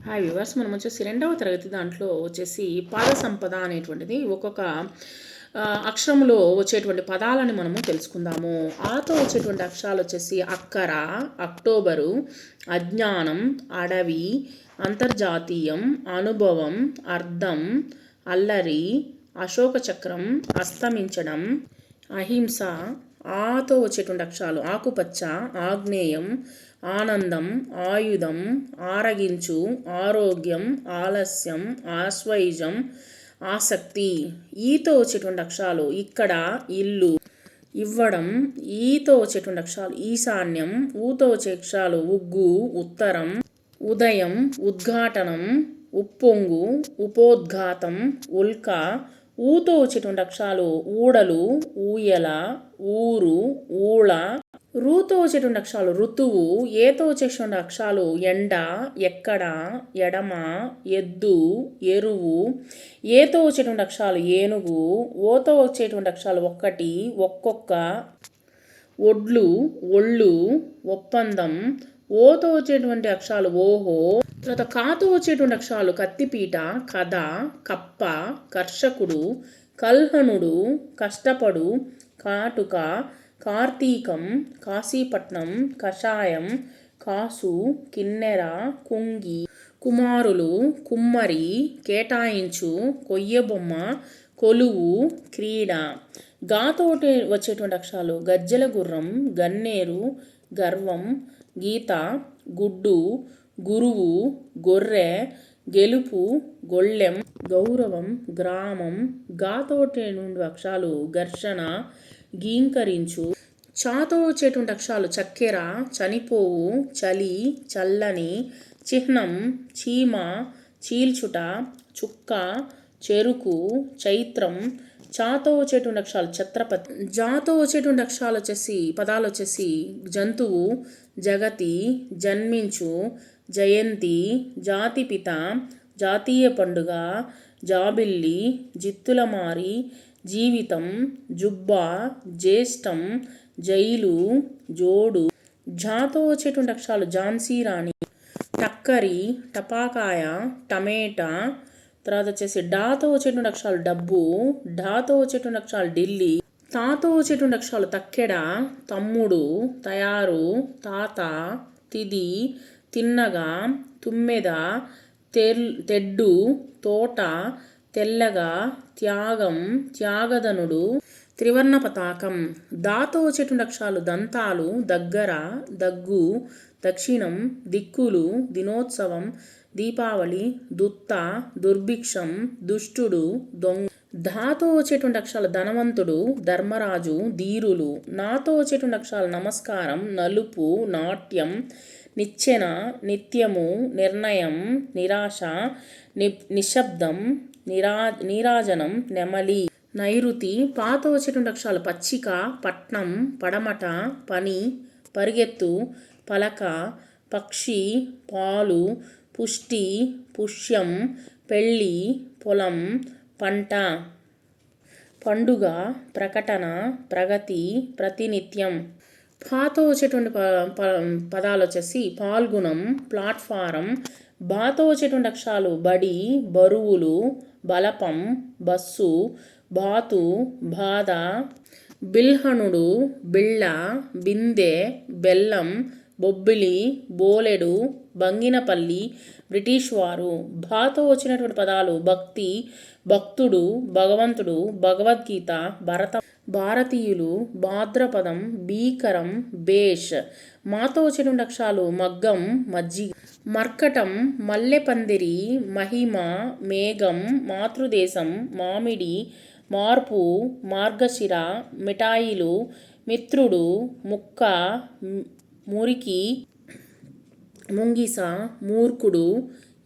Hi viewers మనం వచ్చేసి రెండవ తరగతి దాంట్లో వచ్చేసి పాద సంపద అనేటువంటిది ఒక్కొక్క అక్షరంలో వచ్చేటువంటి పదాలని మనము తెలుసుకుందాము. ఆతో వచ్చేటువంటి అక్షరాలు వచ్చేసి అక్కర అక్టోబరు అజ్ఞానం అడవి అంతర్జాతీయం అనుభవం అర్థం అల్లరి అశోక చక్రం అస్తమించడం అహింస ఆతో వచ్చేటువంటి అక్షరాలు ఆకుపచ్చ ఆగ్నేయం ఆనందం ఆయుధం ఆరగించు ఆరోగ్యం ఆలస్యం ఆశ్వైజం ఆసక్తి. ఈతో వచ్చేటువంటి అక్షరాలు ఇక్కడ ఇల్లు. ఇవ్వడం ఈతో వచ్చేటువంటి అక్షరాలు ఈశాన్యం. ఊతో వచ్చే అక్షరాలు ఉగ్గు ఉత్తరం. ఉదయం ఉద్ఘాటనం. ఉప్పొంగు ఉపోద్ఘాతం. ఉల్క. ఊతో వచ్చేటువంటి అక్షరాలు ఊడలు ఊయల ఊరు ఊళ. రూతో వచ్చేటువంటి అక్షరాలు ఋతువు ఏతో వచ్చేటువంటి అక్షరాలు ఎండ ఎక్కడ ఎడమ ఎద్దు ఎరువు ఏతో వచ్చేటువంటి అక్షరాలు ఏనుగు ఓతో వచ్చేటువంటి అక్షరాలు ఒక్కటి ఒక్కొక్క ఒడ్లు ఒళ్ళు ఒప్పందం ఓతో వచ్చేటువంటి అక్షరాలు ఓహో. తర్వాత కాతో వచ్చేటువంటి అక్షరాలు కత్తిపీట కథ కప్ప కర్షకుడు కల్హనుడు కష్టపడు కాటుక కార్తీకం కాశీపట్నం కషాయం కాసు కిన్నెర కుంగి కుమారులు కుమ్మరి కేటాయించు కొయ్యబొమ్మ కొలువు క్రీడ. గాతోటి వచ్చేటువంటి అక్షరాలు గజ్జల గుర్రం గన్నేరు గర్వం గీత గుడ్డు గురువు గొర్రె గెలుపు గొళ్ళెం గౌరవం గ్రామం. గాతోటి నుండి అక్షరాలు ఘర్షణ గీంకరించు చాతో వచ్చేటువంటి అక్షరాలు చక్కెర చనిపోవు చలి చల్లని చిహ్నం చీమ చీల్చుట చుక్క చెరుకు చైత్రం. చాతో వచ్చేటువంటి అక్షరాలు ఛత్రపతి. జాతో వచ్చేటువంటి అక్షరాలు వచ్చేసి పదాలు వచ్చేసి జంతువు జగతి జన్మించు జయంతి జాతిపిత జాతీయ పండుగ జాబిల్లి జిత్తులమారి జీవితం జుబ్బా జ్యేష్టం జైలు జోడు జాతో వచ్చేటువంటి అక్షరాలు. ఝాన్సీ రాణి టక్కరి టపాకాయ టమేటా తర్వాత వచ్చేసి డాతో వచ్చేటువంటి అక్షరాలు డబ్బు ఢాతో వచ్చేటువంటి అక్షరాలు ఢిల్లీ తాతో వచ్చేటువంటి అక్షరాలు తక్కెడ తమ్ముడు తయారు తాత తిది తిన్నగా తుమ్మెద తెల్ తెడ్డు తోట తెల్లగా త్యాగం త్యాగధనుడు త్రివర్ణ పతాకం. దాతో చెట్టు అక్షరాలు దంతాలు దగ్గర దగ్గు దక్షిణం దిక్కులు దినోత్సవం దీపావళి దుత్త దుర్భిక్షం దుష్టుడు దొంగ. ధాతో వచ్చేటువంటి అక్షరాలు ధనవంతుడు ధర్మరాజు ధీరులు. నాతో వచ్చేటువంటి అక్షరాలు నమస్కారం నలుపు నాట్యం నిచ్చెన నిత్యము నిర్ణయం నిరాశ ని నిశ్శబ్దం నిరా నీరాజనం నెమలి నైరుతి పాత వచ్చేటువంటి అక్షరాలు పచ్చిక పట్నం పడమట పని పరిగెత్తు పలక పక్షి పాలు పుష్టి పుష్యం పెళ్ళి పొలం పంట పండుగ ప్రకటన ప్రగతి ప్రతినిత్యం. పాతో వచ్చేటువంటి ప ప- పదాలు వచ్చేసి పాల్గుణం ప్లాట్ఫారం బాతో వచ్చేటువంటి అక్షరాలు బడి బరువులు బలపం బస్సు బాతు బాధ బిల్హణుడు బిళ్ళ బిందె బెల్లం బొబ్బిలి బోలెడు బంగినపల్లి బ్రిటిష్ వారు భాతో వచ్చినటువంటి పదాలు భక్తి భక్తుడు భగవంతుడు భగవద్గీత భరత భారతీయులు భాద్రపదం భీకరం బేష్ మాతో వచ్చినటువంటి అక్షరాలు మగ్గం మజ్జి మర్కటం మల్లెపందిరి మహిమ మేఘం మాతృదేశం మామిడి మార్పు మార్గశిర మిఠాయిలు మిత్రుడు ముక్క మురికి ముంగిస మూర్ఖుడు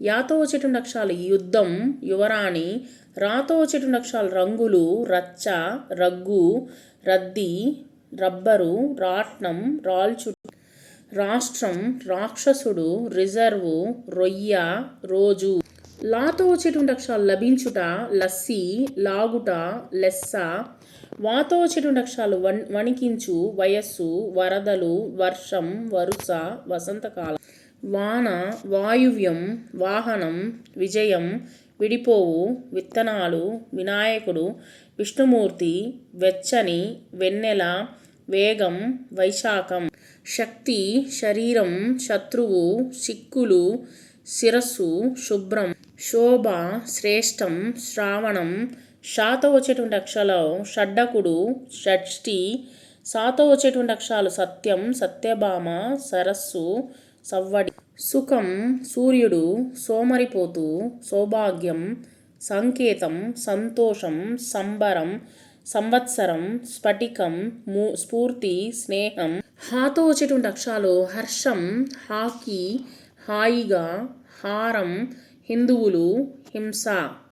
యాతో వచ్చేటువంటి నక్షాలు యుద్ధం యువరాణి రాతో వచ్చేటువంటి నక్షాలు రంగులు రచ్చ రగ్గు రద్దీ రబ్బరు రాట్నం రాల్చు రాష్ట్రం రాక్షసుడు రిజర్వు రొయ్య రోజు. లాతో వచ్చేటువంటి అక్షరాలు లభించుట లస్సి లాగుట లెస్స. వాతో వచ్చేటువంటి అక్షరాలు వణికించు వయస్సు వరదలు వర్షం వరుస వసంతకాలం. వాన వాయువ్యం వాహనం విజయం విడిపోవు విత్తనాలు వినాయకుడు విష్ణుమూర్తి వెచ్చని వెన్నెల వేగం వైశాఖం శక్తి శరీరం శత్రువు సిక్కులు శిరస్సు శుభ్రం శోభ శ్రేష్టం శ్రావణం షాతో వచ్చేటువంటి అక్షరాలు షడ్డకుడు షష్ఠి సాతో వచ్చేటువంటి అక్షరాలు సత్యం సత్యభామ సరస్సు సవ్వడి. సుఖం సూర్యుడు సోమరిపోతు సౌభాగ్యం సంకేతం సంతోషం సంబరం సంవత్సరం స్ఫటికం మూ స్ఫూర్తి స్నేహం. హాతో వచ్చేటువంటి అక్షరాలు హర్షం హాకీ హాయిగా హారం హిందువులు హింస.